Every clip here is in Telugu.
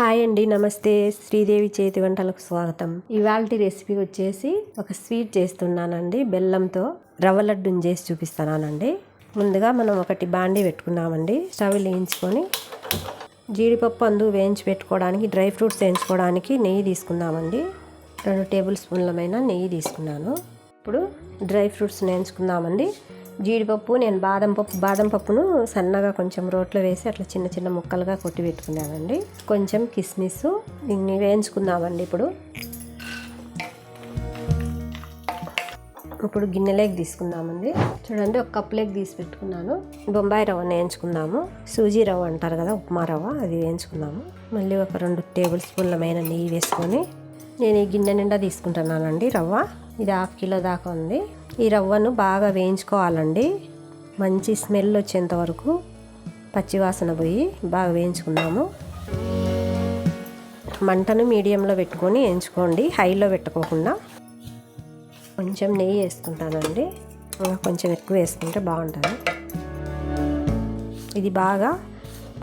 హాయ్ అండి నమస్తే. శ్రీదేవి చేతి వంటలకు స్వాగతం. ఇవాళ రెసిపీ వచ్చేసి ఒక స్వీట్ చేస్తున్నానండి. బెల్లంతో రవ్వ లడ్డుని చేసి చూపిస్తున్నానండి. ముందుగా మనం ఒకటి బాండీ పెట్టుకున్నామండి. స్టవ్ వేయించుకొని జీడిపప్పు అందు వేయించి పెట్టుకోవడానికి డ్రై ఫ్రూట్స్ వేయించుకోవడానికి నెయ్యి తీసుకుందామండి. రెండు టేబుల్ స్పూన్లమైన నెయ్యి తీసుకున్నాను. ఇప్పుడు డ్రై ఫ్రూట్స్ వేయించుకుందామండి. జీడిపప్పు నేను బాదం పప్పు బాదం పప్పును సన్నగా కొంచెం రోట్లో వేసి అట్లా చిన్న చిన్న ముక్కలుగా కొట్టి పెట్టుకున్నానండి. కొంచెం కిస్మిస్ దీన్ని వేయించుకుందామండి ఇప్పుడు. ఇప్పుడు గిన్నెలోకి తీసుకుందామండి. చూడండి ఒక కప్పులోకి తీసి పెట్టుకున్నాను. బొంబాయి రవ్వ వేయించుకుందాము సూజీ రవ్వ అంటారు కదా ఉప్మా రవ్వ అది వేయించుకుందాము. మళ్ళీ ఒక రెండు టేబుల్ స్పూన్లమైన నెయ్యి వేసుకొని నేను ఈ గిన్నె నిండా తీసుకుంటున్నానండి రవ్వ. ఇది హాఫ్ కిలో దాకా ఉంది. ఈ రవ్వను బాగా వేయించుకోవాలండి. మంచి స్మెల్ వచ్చేంత వరకు పచ్చివాసన పోయి బాగా వేయించుకుందాము మంటను మీడియంలో పెట్టుకొని వేయించుకోండి. హైలో పెట్టుకోకుండా కొంచెం నెయ్యి వేసుకుంటానండి. కొంచెం ఎక్కువ వేసుకుంటే బాగుంటుంది. ఇది బాగా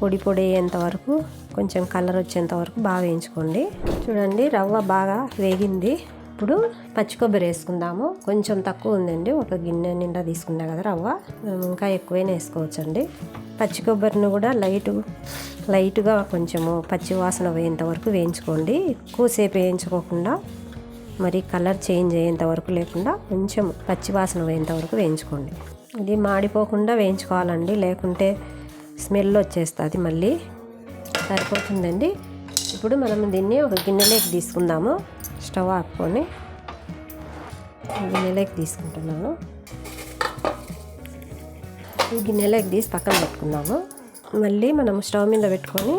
పొడి పొడి అయ్యేంత వరకు కొంచెం కలర్ వచ్చేంత వరకు బాగా వేయించుకోండి. చూడండి రవ్వ బాగా వేగింది. ఇప్పుడు పచ్చి కొబ్బరి వేసుకుందాము. కొంచెం తక్కువ ఉందండి. ఒక గిన్నె నిండా తీసుకున్నా కదా రవ్వ. ఇంకా ఎక్కువైనా వేసుకోవచ్చండి. పచ్చి కొబ్బరిని కూడా లైట్ లైట్గా కొంచెము పచ్చి వాసన పోయేంత వరకు వేయించుకోండి. ఎక్కువసేపు వేయించుకోకుండా మరి కలర్ చేంజ్ అయ్యేంత వరకు లేకుండా కొంచెం పచ్చి వాసన పోయేంత వరకు వేయించుకోండి. ఇది మాడిపోకుండా వేయించుకోవాలండి. లేకుంటే స్మెల్ వచ్చేస్తుంది మళ్ళీ. సరిపోతుందండి. ఇప్పుడు మనం దీన్ని ఒక గిన్నెలోకి తీసుకుందాము. స్టవ్ ఆపుకొని గిన్నెలోకి తీసుకుంటున్నాను. గిన్నెలోకి తీసి పక్కన పెట్టుకున్నాము మళ్ళీ మనం స్టవ్ మీద పెట్టుకొని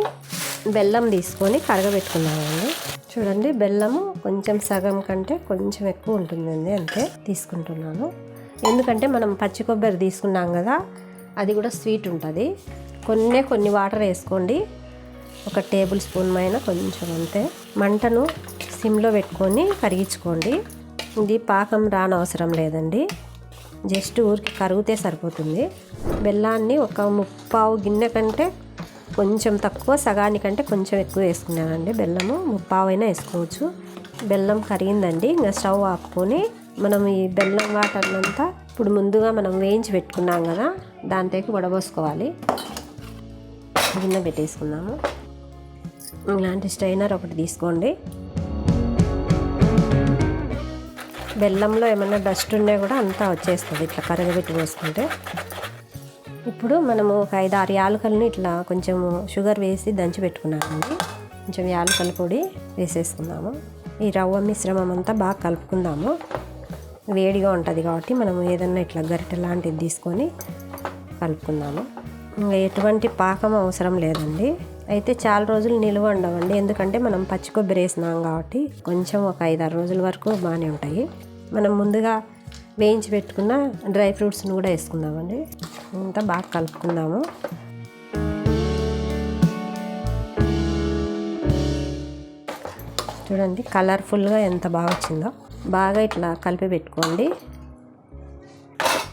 బెల్లం తీసుకొని కరగబెట్టుకున్నామండి చూడండి బెల్లము కొంచెం సగం కంటే కొంచెం ఎక్కువ ఉంటుందండి అంతే తీసుకుంటున్నాను. ఎందుకంటే మనం పచ్చి కొబ్బరి తీసుకున్నాం కదా అది కూడా స్వీట్ ఉంటుంది. కొన్నే కొన్ని వాటర్ వేసుకోండి. ఒక టేబుల్ స్పూన్ పైన కొంచెం అంతే. మంటను సిమ్లో పెట్టుకొని కరిగించుకోండి. ఇది పాకం రానవసరం లేదండి. జస్ట్ ఊరికి కరిగితే సరిపోతుంది. బెల్లాన్ని ఒక ముప్పావు గిన్నె కంటే కొంచెం తక్కువ సగానికంటే కొంచెం ఎక్కువ వేసుకున్నానండి. బెల్లము ముప్పావు అయినా వేసుకోవచ్చు. బెల్లం కరిగిందండి. ఇంకా స్టవ్ ఆపుకొని మనం ఈ బెల్లం వాటర్నంతా ఇప్పుడు ముందుగా మనం వేయించి పెట్టుకున్నాం కదా దాంతోకి వడబోసుకోవాలి. గిన్నె పెట్టేసుకున్నాము ఇలాంటి స్ట్రైనర్ ఒకటి తీసుకోండి. బెల్లంలో ఏమైనా డస్ట్ ఉన్నా కూడా అంతా వచ్చేస్తుంది. ఇట్లా కరగబెట్టి పోసుకుంటే. ఇప్పుడు మనము ఒక ఐదు ఆరు యాలకలను ఇట్లా కొంచెం షుగర్ వేసి దంచి పెట్టుకున్నామండి కొంచెం యాలకల పొడి వేసేసుకుందాము. ఈ రవ్వ మిశ్రమం అంతా బాగా కలుపుకుందాము. వేడిగా ఉంటుంది కాబట్టి మనం ఏదన్నా ఇట్లా గరిటె లాంటిది తీసుకొని కలుపుకుందాము. ఇంకా ఎటువంటి పాకం అవసరం లేదండి. అయితే చాలా రోజులు నిల్వ ఉండవండి. ఎందుకంటే మనం పచ్చి కొబ్బరి వేసినాం కాబట్టి కొంచెం ఒక ఐదారు రోజుల వరకు బాగానే ఉంటాయి. మనం ముందుగా వేయించి పెట్టుకున్న డ్రై ఫ్రూట్స్ని కూడా వేసుకుందామండి. అంతా బాగా కలుపుకుందాము. చూడండి కలర్ఫుల్గా ఎంత బాగా వచ్చిందో. బాగా ఇట్లా కలిపి పెట్టుకోండి.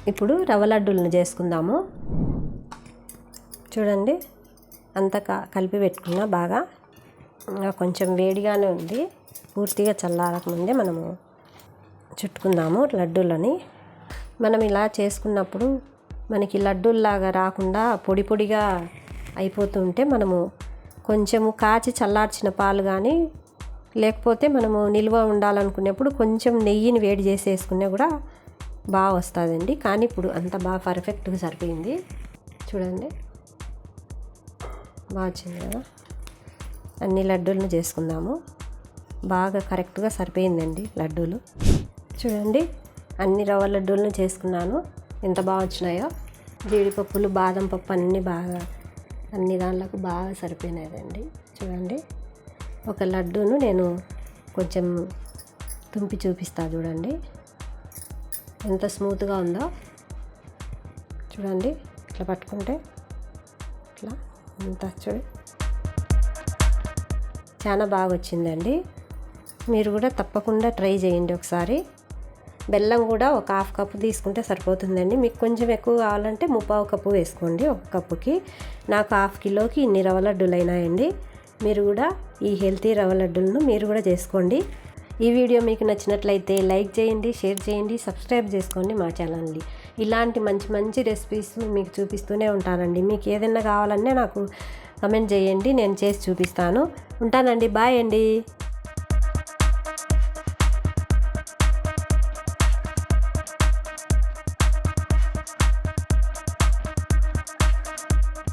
ఇప్పుడు రవ్వ లడ్డూలను చేసుకుందాము. చూడండి అంత కలిపి పెట్టుకున్నా బాగా ఇంకా కొంచెం వేడిగానే ఉంది. పూర్తిగా చల్లారకముందే మనము చుట్టుకుందాము లడ్డూలని. మనం ఇలా చేసుకున్నప్పుడు మనకి లడ్డూల్లాగా రాకుండా పొడి పొడిగా అయిపోతుంటే మనము కొంచెము కాచి చల్లార్చిన పాలు కానీ లేకపోతే మనము నిల్వ ఉండాలనుకునేప్పుడు కొంచెం నెయ్యిని వేడి చేసి వేసుకున్నా కూడా బాగా వస్తుందండి. కానీ ఇప్పుడు అంత బాగా పర్ఫెక్ట్గా సరిపోయింది. చూడండి. బాగా వచ్చింది కదా. అన్ని లడ్డూలను చేసుకుందాము. బాగా కరెక్ట్గా సరిపోయిందండి లడ్డూలు. చూడండి అన్ని రవ్వ లడ్డూలను చేసుకున్నాను. ఎంత బాగా వచ్చినాయో. జీడిపప్పులు బాదం పప్పు అన్నీ బాగా అన్ని దానిలకు బాగా సరిపోయినాయండి. చూడండి ఒక లడ్డూను నేను కొంచెం తుంపి చూపిస్తా చూడండి. ఎంత స్మూత్గా ఉందో. చూడండి ఇట్లా పట్టుకుంటే ఇట్లా అంత చూడు. చాలా బాగా వచ్చిందండి. మీరు కూడా తప్పకుండా ట్రై చేయండి ఒకసారి. బెల్లం కూడా ఒక హాఫ్ కప్పు తీసుకుంటే సరిపోతుందండి. మీకు కొంచెం ఎక్కువ కావాలంటే ముప్పావు కప్పు వేసుకోండి ఒక కప్పుకి. నాకు హాఫ్ కిలోకి ఇన్ని రవ్వ లడ్డూలు అయినాయండి. మీరు కూడా ఈ హెల్తీ రవ్వ లడ్డూలను మీరు కూడా చేసుకోండి. ఈ వీడియో మీకు నచ్చినట్లయితే లైక్ చేయండి షేర్ చేయండి సబ్స్క్రైబ్ చేసుకోండి మా ఛానల్ని. ఇలాంటి మంచి మంచి రెసిపీస్ మీకు చూపిస్తూనే ఉంటానండి. మీకు ఏదైనా కావాలన్నా నాకు కమెంట్ చేయండి నేను చేసి చూపిస్తాను. ఉంటానండి. బాయ్ అండి.